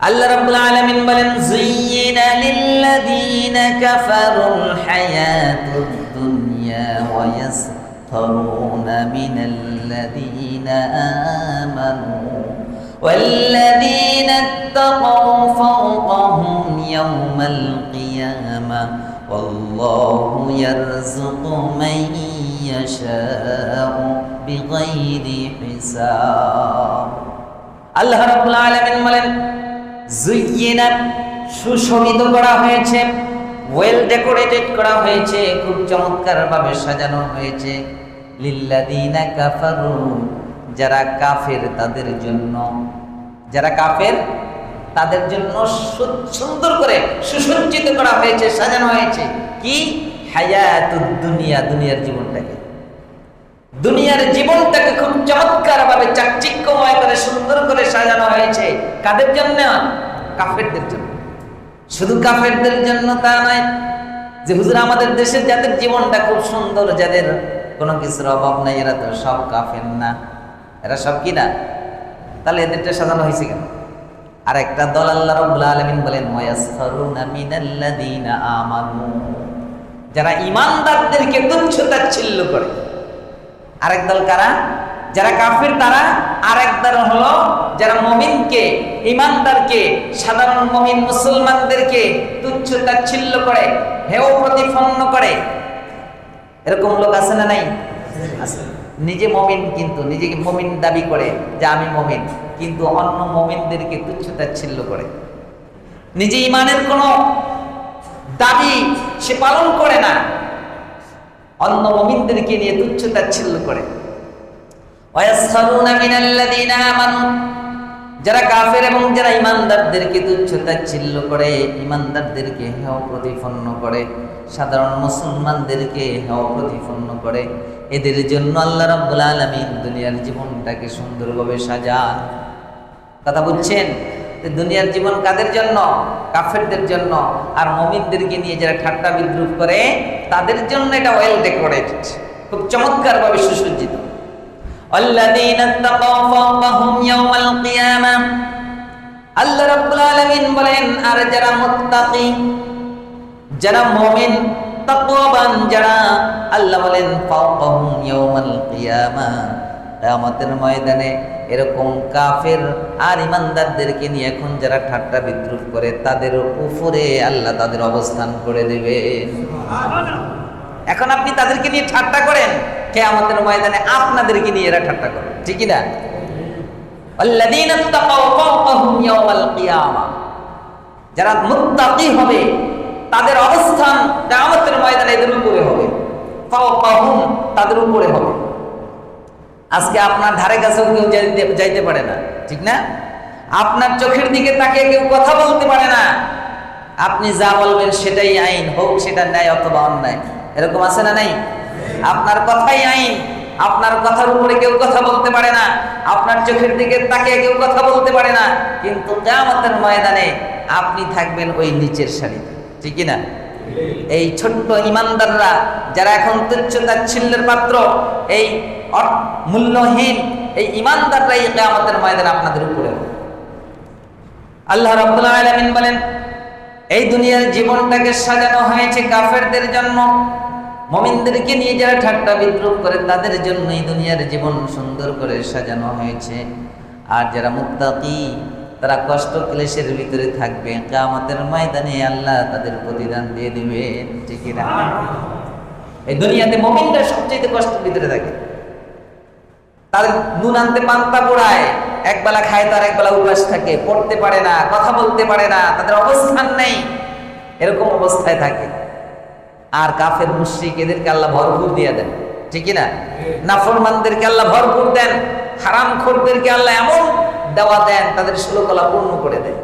আল্লাহ রাব্বুল আলামিন বলেন যুইয়িনা লিল্লাযীনা কাফারুল হায়াতুদ দুনিয়া ওয়া ইয়াসখারুনা মিনাল্লাযীনা আমানু والذين اتقوا فوقهم يوم القيامة والله يرزق من يشاء بغير حساب আল্লাহ রাব্বুল আলামিন বলেন জুইয়িনা সুশোভিত করা হয়েছে ওয়েল ডেকোরেটেড করা হয়েছে, খুব চমৎকার ভাবে সাজানো হয়েছে। লিল্লাযিনা কাফারু, যারা কাফের তাদের জন্য, যারা কাফের তাদের জন্য সুন্দর করে সুসজ্জিত করা হয়েছে, সাজানো হয়েছে। কি? হায়াতুদ দুনিয়া, দুনিয়ার জীবনটাকে। দুনিয়ার জীবনটাকে খুব চমৎকার ভাবে চাকচিক্যময় করে, সুন্দর করে সাজানো হয়েছে। কাদের জন্য? কাফেরদের জন্য। শুধু কাফেরদের জন্য তা নয়, যে হুজুর আমাদের দেশের যাদের জীবনটা খুব সুন্দর, যাদের কোনো কিছুর অভাব নাই, এরা তো সব কাফের না। এরা সব কি না? তাহলে এদেরটা সাজানো হয়েছে কেন? আর একটা দল আল্লাহ রাব্বুল আলামিন বলেন আমানু। যারা ঈমানদারদেরকে তুচ্ছ তাচ্ছিল্য করে। আরেক দল কারা? যারা কাফির, তারা আরেক দল হলো যারা মমিনকে ইমানদারকে সাধারণ মমিন মুসলমানদেরকে তুচ্ছ তাচ্ছিল্য করে হেও প্রতিপন্ন করে। এরকম লোক আছে না নাই? নিজে মমিন কিন্তু নিজেকে মমিন দাবি করে যে আমি মমিন, কিন্তু অন্য মমিনদেরকে তুচ্ছ তাচ্ছিল্য করে। নিজে ইমানের কোনো দাবি সে পালন করে না। অন্য মমিনদেরকে নিয়ে তুচ্ছ তাচ্ছিল্য করে। যারা কাফের এবং যারা ইমানদারদেরকে তুচ্ছ তাচ্ছিল্য করে ইমানদারদেরকে হেও প্রতিপন্ন করে, সাধারণ মুসলমানদেরকে হেও প্রতিপন্ন করে, এদের জন্য আল্লাহ রাব্বুল আলামিন দুনিয়ার জীবনটাকে সুন্দরভাবে সাজান। কথা বুঝছেন? দুনিয়ার জীবন কাদের জন্য? কাফেরদের জন্য। আর মমিনদেরকে নিয়ে যারা ঠাট্টা বিদ্রুপ করে, তাদের জন্য এটা ওয়েল ডেকোরেটেড খুব চমৎকারভাবে সুসজ্জিত। الذين اتقوا فوقهم يوم القيامة আল্লাহ রাব্বুল আলামিন বলেন আর যারা মুত্তাকি যারা মুমিন তাকওয়াবান যারা আল্লাহ বলেন ফাওকাহুম ইয়াউমাল কিয়ামা কিয়ামতের ময়দানে এরকম কাফের আর ইমানদারদেরকে নিয়ে এখন যারা ঠাট্টা বিদ্রুপ করে তাদের উপরে আল্লাহ তাদের অবস্থান করে দেবেন এখন আপনি তাদেরকে নিয়ে ঠাট্টা করেন কেয়ামতের ময়দানে আপনাদেরকে নিয়ে এরা ঠাট্টা করে ঠিকই না যারা মুত্তাকি হবে, তাদের অবস্থান কিয়ামতের ময়দানে এদের উপরে হবে। তাদের উপরে হবে। আজকে আপনার ধারে কাছেও কেউ যাইতে পারে না। ঠিক না? আপনার চোখের দিকে তাকে কেউ কথা বলতে পারে না। আপনি যা বলবেন সেটাই আইন, হোক সেটা ন্যায় অথবা অন্যায়। এরকম আছে না নাই? আপনার কথাই আইন। আপনার কথার উপরে কেউ কথা বলতে পারে না। আপনার চোখের দিকে তাকিয়ে কেউ কথা বলতে পারে না। কিন্তু কিয়ামতের ময়দানে আপনি থাকবেন ওই নিচের সারিতে ঠিকই না এই ছোট্ট ইমানদাররা যারা এখন তুচ্ছ তাচ্ছিল্যের পাত্র, এই মূল্যহীন এই ইমানদাররা এই কিয়ামতের ময়দানে আপনাদের উপরে। আল্লাহ রাব্বুল আলামিন বলেন, এই দুনিয়ার জীবনটাকে সাজানো হয়েছে কাফেরদের জন্য। মমিনদেরকে নিয়ে যারা ঠাট্টা বিদ্রুপ করে, তাদের জন্য এই দুনিয়ার জীবন সুন্দর করে সাজানো হয়েছে। আর যারা মুত্তাকি, তারা কষ্ট ক্লেশের ভিতরে থাকবে। কিয়ামতের ময়দানে আল্লাহ তাদের প্রতিদান দিয়ে না এই দুনিয়াতে মমিনরা সবচেয়ে কষ্টের ভিতরে থাকে। তার নুন আনতে পান্তা পোড়ায় একবেলা খায় তার একবেলা উপাস থাকে, পড়তে পারে না, কথা বলতে পারে না, তাদের অবস্থান নেই। এরকম অবস্থায় থাকে। আর কাফের মুশ্রিক এদেরকে আল্লাহ ভরপুর দিয়ে দেন। ঠিক না নাফরমানদেরকে আল্লাহ ভরপুর দেন। হারাম খোরদেরকে আল্লাহ এমন দেওয়া দেন, তাদের শ্লোকলা পূর্ণ করে দেন